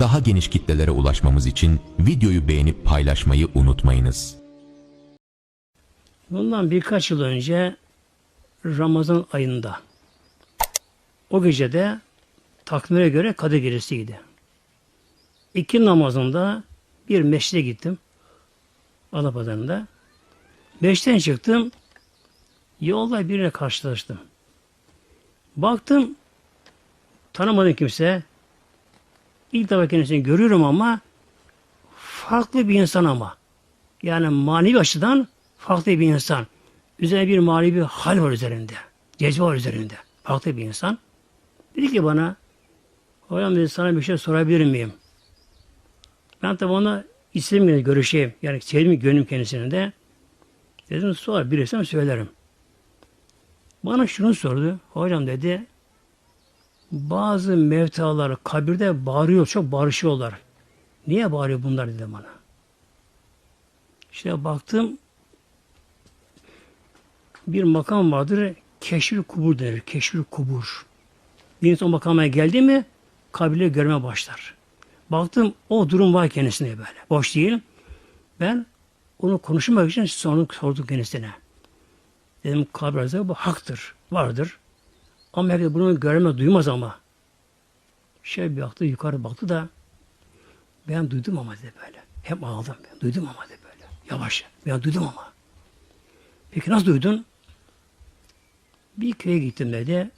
Daha geniş kitlelere ulaşmamız için videoyu beğenip paylaşmayı unutmayınız. Bundan birkaç yıl önce Ramazan ayında o gecede takvime göre Kadir Gecesi'ydi. İki namazında bir meşride gittim. Adapazarı'nda. Beşten çıktım. Yolda biriyle karşılaştım. Baktım tanımadığım kimse. İlk defa kendisini görüyorum ama farklı bir insan ama. Yani manevi açıdan farklı bir insan. Üzerine bir manevi hal var üzerinde. Cezbe var üzerinde. Farklı bir insan. Dedi ki bana hocam dedi sana bir şey sorabilir miyim? Ben tabi ona isimle görüşeyim. Yani sevdim gönlüm kendisine de. Dedim sor bilirsem söylerim. Bana şunu sordu. Hocam dedi bazı mevtalar kabirde bağırıyor, çok bağırışıyorlar. Niye bağırıyor bunlar dedi bana. İşte baktım bir makam vardır. Keşfül kubur denir. Keşfül kubur. Bir insan o makama geldi mi kabirle görme başlar. Baktım o durum var kendisine böyle. Boş değil. Ben onu konuşmak için sordum, sordum kendisine. Dedim kabir bu haktır. Vardır. Ama herkes bunu görme duymaz ama. Şey bir baktı yukarı baktı da ben duydum ama dedi böyle. Hep ağladım ben. Duydum ama dedi böyle. Yavaş. Ben duydum ama. Peki nasıl duydun? Bir köye gittim dedi.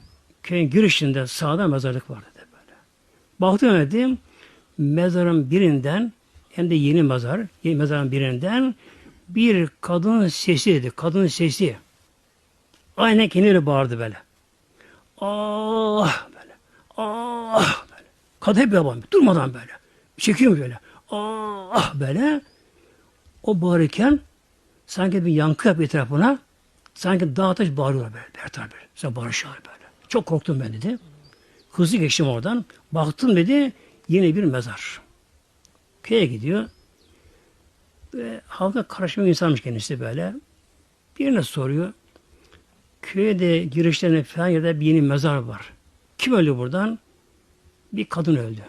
Köyün girişinde sağda mezarlık var dedi böyle. Baktım dedim. Mezarın birinden hem de yeni mezar, yeni mezarın birinden bir kadın sesi dedi. Kadın sesi. Aynen kendileri bağırdı böyle. Ah böyle. Ah böyle. Kadın hep yaban. Durmadan böyle. Çekiyor böyle. Ah böyle. O bağırırken sanki bir yankı yap etrafına. Sanki dağ taş bağırıyorlar böyle. Her taraf böyle. Sen bağırışıyorlar böyle. Çok korktum ben dedi. Hızlı geçtim oradan. Baktım dedi yeni bir mezar. Köye gidiyor. Ve halka karışmış insanmış kendisi böyle. Birine soruyor. Köyde girişlerine falan yerde bir yeni mezar var. Kim öldü buradan? Bir kadın öldü.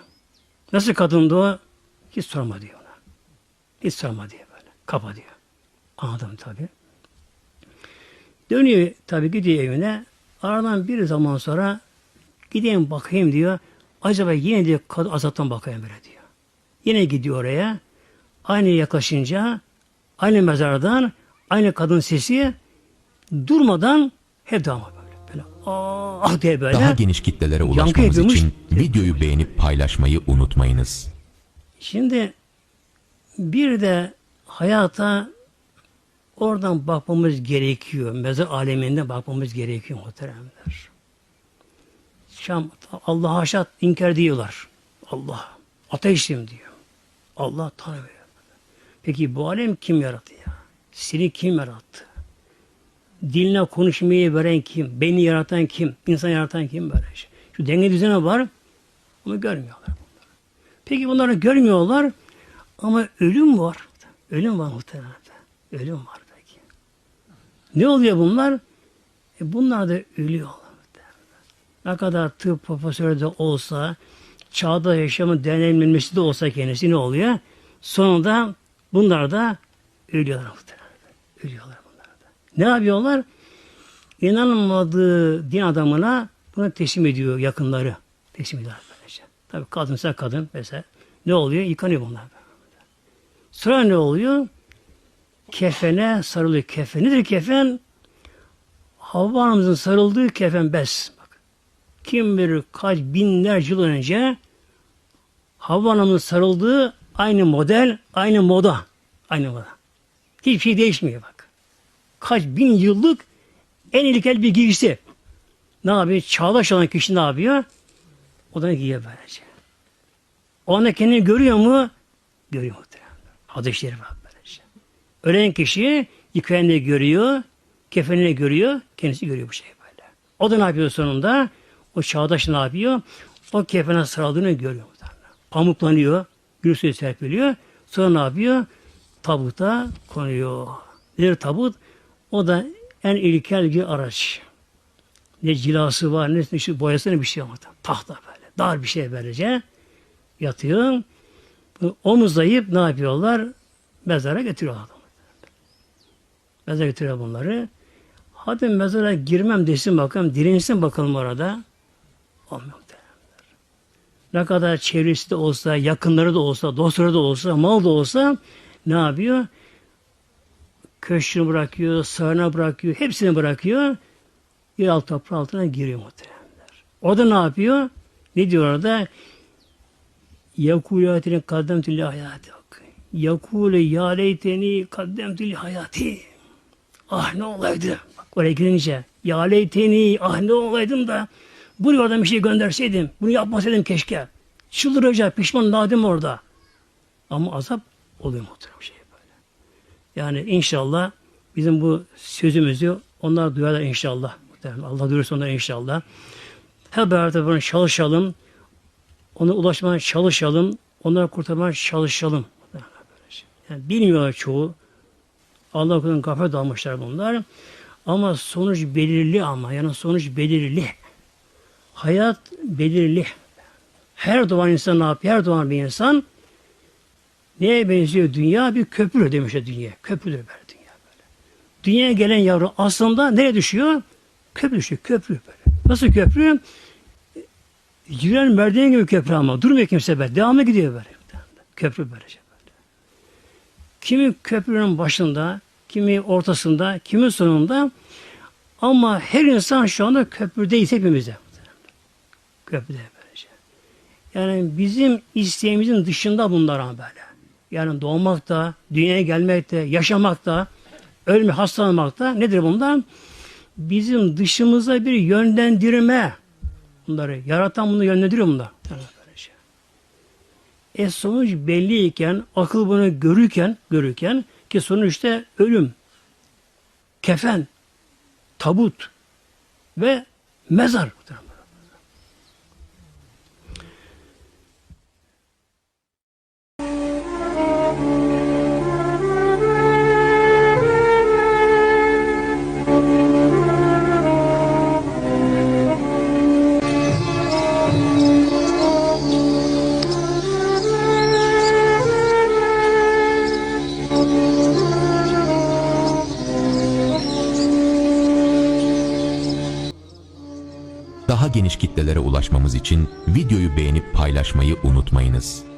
Nasıl kadındı o? Hiç sorma diyor ona. Hiç sorma diyor böyle. Kapa diyor. Anladım tabii. Dönüyor tabii gidiyor evine. Aradan bir zaman sonra gideyim bakayım diyor. Acaba yine diyor kadın azaptan bakayım böyle diyor. Yine gidiyor oraya. Aynı yaklaşınca aynı mezardan aynı kadın sesi durmadan hep devam böyle. Böyle ah diye böyle. Daha geniş kitlelere ulaşmamız ediyormuş. için videoyu beğenip paylaşmayı unutmayınız. Şimdi bir de hayata oradan bakmamız gerekiyor. Mezar aleminde bakmamız gerekiyor muhteremler. Şam Allah haşat inkar diyorlar. Allah ateşim diyor. Allah tanrı. Peki bu alem kim yarattı ya? Seni kim yarattı? Diline konuşmayı veren kim? Beni yaratan kim? İnsan yaratan kim böyle şey? Şu denge düzeni var. Bunu görmüyorlar bunlar. Peki bunları görmüyorlar ama ölüm var. Ölüm var muhtemelen. Ölüm var peki. Ne oluyor bunlar? E bunlar da ölüyorlar. Ne kadar tıp profesörü de olsa, çağda yaşamın deneyimlenmesi de olsa kendisi ne oluyor? Sonunda bunlar da ölüyorlar muhtemelen. Ölüyorlar. Ne yapıyorlar? İnanmadığı din adamına bunu teslim ediyor yakınları. Teslim ediyorlar böylece. Tabii kadınsa kadın mesela. Ne oluyor? Yıkanıyor bunlar. Sonra ne oluyor? Kefene sarılıyor. Kefen nedir kefen? Havva Hanım'ın sarıldığı kefen bez. Bak. Kim bilir kaç binlerce yıl önce Havva Hanım'ın sarıldığı aynı model, aynı moda. Aynı moda. Hiçbir şey değişmiyor bak. Kaç bin yıllık en ilkel bir giysi. Ne yapıyor? Çağdaş olan kişi ne yapıyor? O da giyiyor böylece. O anda kendini görüyor mu? Görüyor muhtemelen. Hadisleri var böylece. Ölen kişi yıkayanı görüyor, kefenini görüyor, kendisi görüyor bu şey böyle. O da ne yapıyor sonunda? O çağdaş ne yapıyor? O kefene sarıldığını görüyor. muhtemelen. Pamuklanıyor, gül suyu serpiliyor. Sonra ne yapıyor? Tabuta konuyor. Nedir tabut? O da en ilkel bir araç. Ne cilası var, ne şu boyası ne bir şey yok. Tahta böyle. Dar bir şey böylece. yatıyor. Omuzlayıp ne yapıyorlar? Mezara getiriyorlar. Mezara getiriyor bunları. Hadi mezara girmem desin bakalım, dirensin bakalım orada. Olmuyor. Ne kadar çevresi de olsa, yakınları da olsa, dostları da olsa, mal da olsa ne yapıyor? Köşkünü bırakıyor, sağına bırakıyor, hepsini bırakıyor. Yer altı toprağı altına giriyor muhtemelenler. Orada ne yapıyor? Ne diyor orada? Yakulatine kaddemtül hayatı. Yakule ya leyteni kaddemtül hayati. Ah ne olaydı. Bak oraya girince. Ya ah ne olaydım da buraya oradan bir şey gönderseydim. Bunu yapmasaydım keşke. Çıldıracak pişman nadim orada. Ama azap oluyor muhtemelen şey. Yani inşallah bizim bu sözümüzü onlar duyarlar inşallah. Allah duyursa onlar inşallah. Hep beraber çalışalım. Ona ulaşmaya çalışalım. Onları kurtarmaya çalışalım. Yani bilmiyorlar çoğu. Allah korusun kafa dalmışlar bunlar. Ama sonuç belirli ama. Yani sonuç belirli. Hayat belirli. Her doğan insan ne yapıyor? Her doğan bir insan neye benziyor dünya? Bir köprü demişler dünya. Köprüdür böyle dünya böyle. Dünyaya gelen yavru aslında nereye düşüyor? Köprü düşüyor. Köprü böyle. Nasıl köprü? Yürüyen merdiven gibi köprü ama. Durmuyor kimse böyle. Devamlı gidiyor böyle. Köprü böylece böyle. Kimi köprünün başında, kimi ortasında, kimi sonunda ama her insan şu anda köprüdeyiz hepimizde. Köprüde böylece. Yani bizim isteğimizin dışında bunlar ama böyle. Yani doğmak da, dünyaya gelmek de, yaşamak da, ölme, hastalanmak da nedir bunlar? Bizim dışımıza bir yönlendirme bunları. Yaratan bunu yönlendiriyor bunlar. E sonuç belliyken, akıl bunu görürken, görürken ki sonuçta ölüm, kefen, tabut ve mezar. Geniş kitlelere ulaşmamız için videoyu beğenip paylaşmayı unutmayınız.